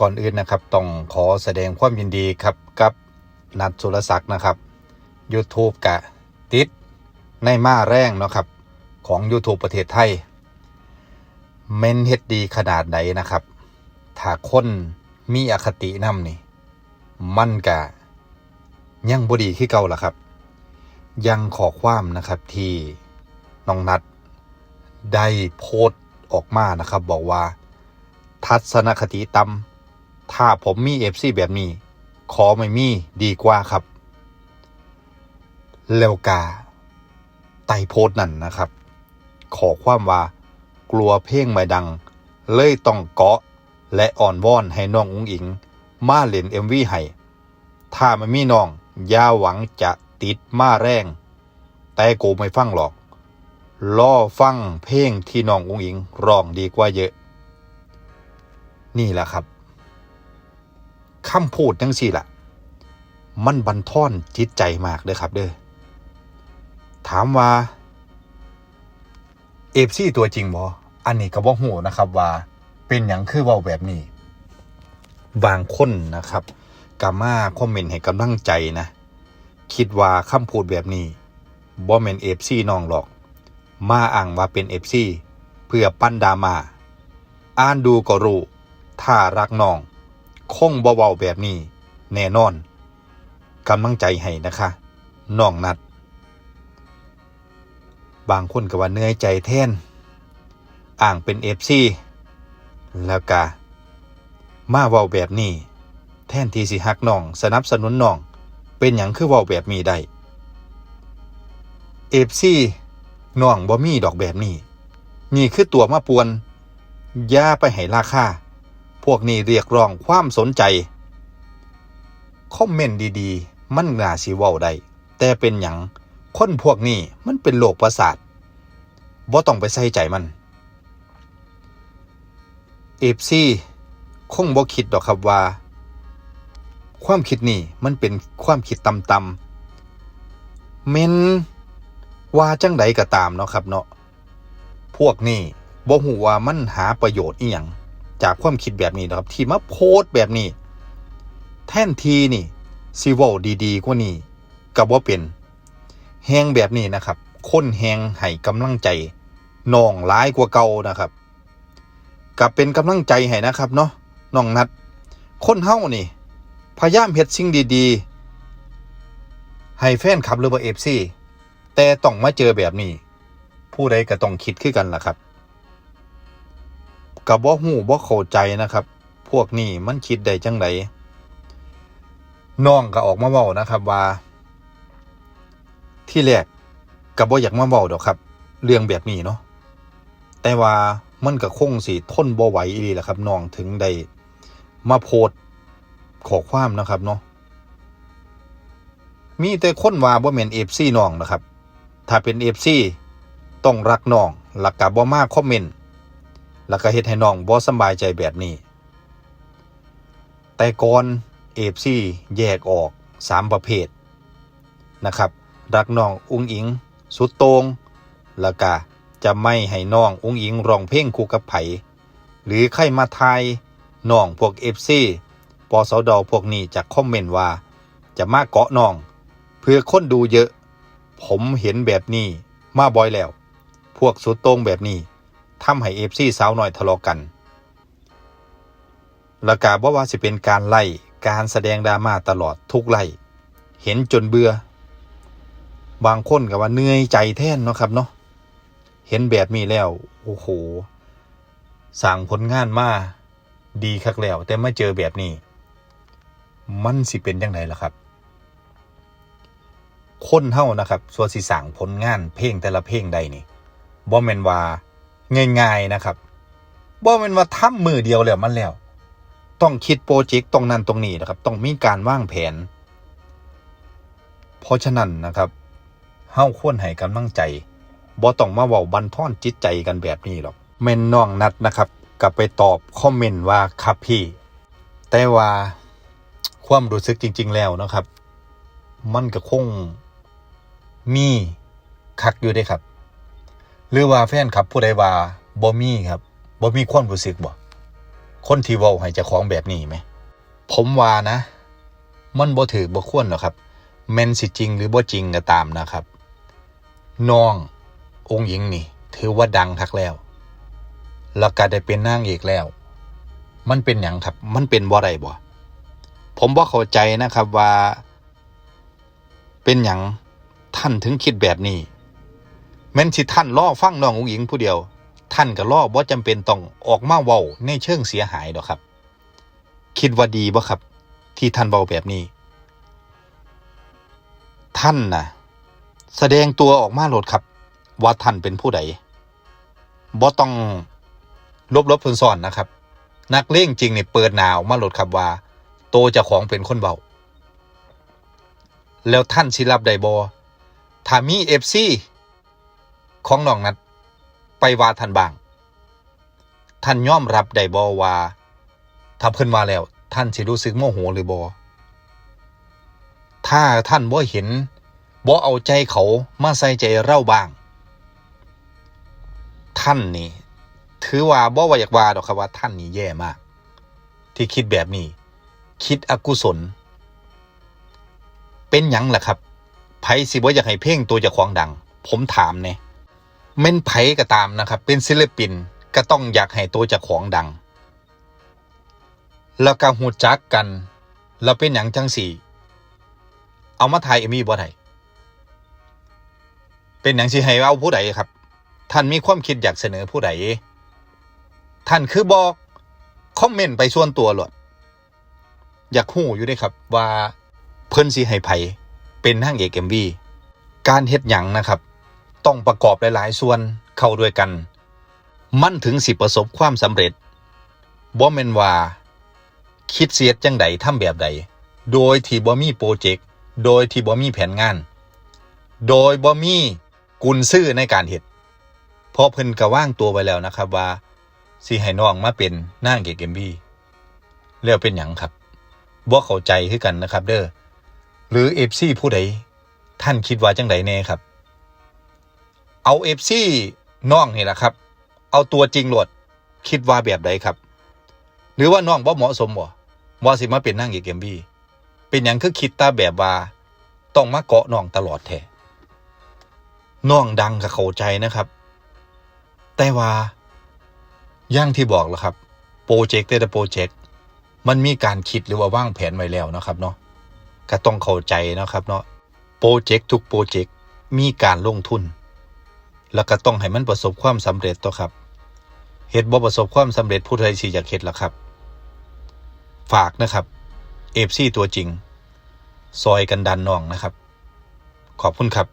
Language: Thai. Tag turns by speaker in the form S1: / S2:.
S1: ก่อนอื่นนะครับต้องขอแสดงความยินดีครับกับนัดสุรศักดิ์นะครับ YouTube กะติดในมาแรงเนาะครับของ YouTube ประเทศไทย เมนเฮ็ดดีขนาดไหนนะครับ ถ้าคนมีอคตินำนี่ มันกะยังบดีขึ้เก่าล่ะครับ ยังขอความนะครับที่น้องนัดได้โพสต์ออกมานะครับ บอกว่า ทัศนคติต่ำ ถ้าผมมีเอฟซีแบบนี้ ขอไม่มีดีกว่าครับ แล้วกาไตโพสนั่นนะครับ ขอความว่ากลัวเพลงไม่ดัง เลยต้องเกาะและอ่อนวอนให้น้องอุ้งอิง มาเล่นเอ็มวีให้ถ้าไม่มีน้องอย่าหวังจะติดมาแรง แต่กูไม่ฟังหรอกล่อฟังเพลงที่น้องอุ้งอิงร้องดีกว่าเยอะ นี่แหละครับ คำพูดจังสี่ละมันบันทอนจิตใจมากเลยครับเด้อถามว่าเอฟซีตัวจริงบออันนี้ก็บ่หูนะครับว่าเป็นอย่างคือว่าแบบนี้ บางคนนะครับกามาคอมเมนต์ให้กำลังใจนะ คิดว่าคำพูดแบบนี้บ่แม่นเอฟซีน้องหรอก มาอ้างว่าเป็นเอฟซีเพื่อปั้นดามา อ่านดูก็รู้ถ้ารักน้อง คงบ่เว้าแบบนี้ แน่นอนกำลังใจให้นะคะน้องนัด บางคนก็ว่าเหนื่อยใจแทนอ่างเป็นเอฟซีแล้วก็มาเว้าแบบนี้ แทนที่สิฮักน้อง สนับสนุนน้อง เป็นหยังคือเว้าแบบนี้ได้เอฟซีน้องบ่มีดอกแบบนี้นี่คือตัวมาปวนย่าไปให้ราคา พวกนี้เรียกร้องความสนใจ คอมเมนต์ดีๆ มันน่าสิเว้าได้ แต่เป็นหยังคนพวกนี้มันเป็นโรคประสาทบ่ต้องไปใส่ใจมันเอฟซีคงบ่คิดดอกครับว่า ความคิดนี่มันเป็นความคิดต่ำๆเมนว่าจังใดก็ตามเนาะครับเนาะพวกนี้บ่ฮู้ว่ามันหาประโยชน์อีหยัง จากความคิดแบบนี้นะครับ ที่มาโพสต์แบบนี้ แท่นทีนี่สิเว้าดีๆกว่านี้ก็บ่เป็นแหงแบบนี้นะครับ คนแหงให้กำลังใจน้องร้ายกว่าเก่านะครับกับเป็นกำลังใจให้นะครับเนาะน้องนัด คนเฮ้านี่ พยายามเฮ็ดสิ่งดีๆ ให้แฟนคลับหรือว่าเอฟซีแต่ต้องมาเจอแบบนี้ ผู้ใดก็ต้องคิดคือกันล่ะครับ กับบ่ฮู้บ่เข้าใจนะครับ พวกนี้มันคิดได้จังไดน้องก็ออกมาเว้านะครับว่า ที่แรกกับบ่อยากมาเว้าดอกครับ เรื่องแบบนี้เนาะแต่ว่ามันก็คงสิทนบ่ไหวอีหลีแหละครับน้องถึงได้มาโพสขอความนะครับเนาะมีแต่คนว่าบ่แม่น FC น้องนะครับ ถ้าเป็น FC ต้องรักน้องแล้วก็บ่มาคอมเมนต์ แล้วก็เฮ็ดให้น้องบ่สบายใจแบบนี้ แต่ก่อน FC แยกออกสามประเภทนะครับ รักน้องอุ้งอิง สุดโตรงแล้วก็จะไม่ให้น้องอุ้งอิงร้องเพลงคู่กับไผหรือใครมาทายน้องพวกเอฟซีปสดพวกนี้จะคอมเมนต์ว่า จะมาเกาะน้อง เพื่อคนดูเยอะ ผมเห็นแบบนี้มาบ่อยแล้ว พวกสุดโตรงแบบนี้ ทำให้เอฟซีสาวหน่อยทะเลาะกันแล้วก็บ่ว่าสิเป็นการไล่การแสดงดราม่าตลอดทุกไล่เห็นจนเบื่อ บางคนก็ว่าเหนื่อยใจแท่นเนาะครับเนาะเห็นแบบนี้แล้วโอ้โหสั่งผลงานมาดีคักแล้ว แต่มาเจอแบบนี้ มันสิเป็นยังไงล่ะครับ คนเฮานะครับส่วนสิสั่งผลงานเพลงแต่ละเพลงใดนี่บ่แมนว่า ง่ายๆนะครับบ่แม่นว่าทำมือเดียวแล้วมันแล้ว ต้องคิดโปรเจกต์ตรงนั้นตรงนี้นะครับ ต้องมีการวางแผน เพราะฉะนั้นนะครับเฮาควรให้กำลังใจบ่ต้องมาเว้าบันท่อนจิตใจกันแบบนี้หรอกแม่นน้องนัดนะครับกลับไปตอบคอมเมนต์ว่าครับพี่ แต่ว่าความรู้สึกจริง ๆ แล้วนะครับ มันก็คงมีคักอยู่ด้ครับ หรือว่าแฟนครับผู้ใดว่าบ่มีครับบ่มีความรู้สึกบ่คนที่เว้าให้เจ้าของแบบนี้ไหม ผมว่านะ มันบ่ถือบ่ควรหรอกครับแม่นสิจริงหรือบ่จริงก็ตามนะครับน้ององค์หญิงนี่ ถือว่าดังทักแล้วแล้วก็ได้เป็นนางเอกแล้ว มันเป็นหยังครับ มันเป็นบ่ได้บ่ผมบ่เข้าใจนะครับว่า เป็นหยังท่านถึงคิดแบบนี้ แม่นสิท่านล่อฟังน้ององค์หญิงผู้เดียว ท่านก็ล่อบ่จำเป็นต้องออกมาเว้าในเชิงเสียหายดอกครับ คิดว่าดีบ่ครับ ที่ท่านเว้าแบบนี้ ท่านน่ะแสดงตัวออกมาโหลดครับ ว่าท่านเป็นผู้ใดบ่ต้องลบลบๆซ่อนนะครับ นักเลงจริงเนี่เปิดหนาออกมาโหลดครับว่า โตจ้าของเป็นคนเบาแล้วท่านสิรับได้บ่ถ้ามีเอฟซี ของน้องนัดไปว่าท่านบาง ท่านยอมรับได้บ่ว่าถ้าเพิ่นว่าแล้ว ท่านสิรู้สึกโมโหหรือบ่ถ้าท่านบ่เห็นบ่เอาใจเขามาใส่ใจเราบ้าง ท่านนี่ ถือว่าบ่ว่าอยากว่าดอกครับว่าท่านนี่แย่มาก ที่คิดแบบนี้ คิดอกุศล เป็นหยังล่ะครับไผสิบ่อยากให้เพลงตัวจะของดัง ผมถามเนี่ย เม่นไผก็ตามนะครับ เป็นศิลปินก็ต้องอยากให้ตัวเจะของดัง แล้วก็หูจักกันแล้วเป็นหยังจังสี่ เอามาถ่ายเอมี่บ่ได้เป็นหยังสิให้เอาผู้ใดครับ ท่านมีความคิดอยากเสนอผู้ใดท่านคือบอกคอมเมนต์ไปส่วนตัวหลดอยากหู้อยู่ด้ครับว่าเพิ่นสิให้ไผเป็นนางเอกเอ็มวีการเฮ็ดหยังนะครับ ต้องประกอบหลายๆ ส่วนเข้าด้วยกัน มันถึงสิประสบความสำเร็จบ่แม่นว่าคิดเสียดจังใดทำแบบใด โดยที่บ่มีโปรเจกต์โดยที่บ่มีแผนงาน โดยบ่มีกุญซื้อในการเฮ็ดเพราะเพิ่นก็ว่างตัวไว้แล้วนะครับว่าสิให้น้องมาเป็นนางเอกเอ็มวีแล้วเป็นหยังครับบ่เข้าใจคือกันนะครับ เด้อหรือเอฟซีผู้ใดท่านคิดว่าจังใดแน่ครับ เอาเอฟซีน้องนี่แหละครับ เอาตัวจริงโหลดคิดว่าแบบใดครับ หรือว่าน้องบ่เหมาะสมบ่ว่าสิมาเป็นนางเอกเอ็มบีเป็นหยังคือคิดตาแบบว่าต้องมาเกาะน้องตลอดแท้น้องดังก็เข้าใจนะครับ แต่ว่าย่างที่บอกแล้วครับโปรเจกต์แต่ละโปรเจกต์มันมีการคิดหรือว่าวางแผนไว้แล้วนะครับเนาะก็ต้องเข้าใจนะครับเนาะโปรเจกต์ทุกโปรเจกต์มีการลงทุน แล้วก็ต้องให้มันประสบความสำเร็จตัวครับเหตุบ่ประสบความสำเร็จผู้ใดสิอยากเห็ดล่ะครับ ฝากนะครับเอฟซีตัวจริง ซอยกันดันน้องนะครับ ขอบคุณครับ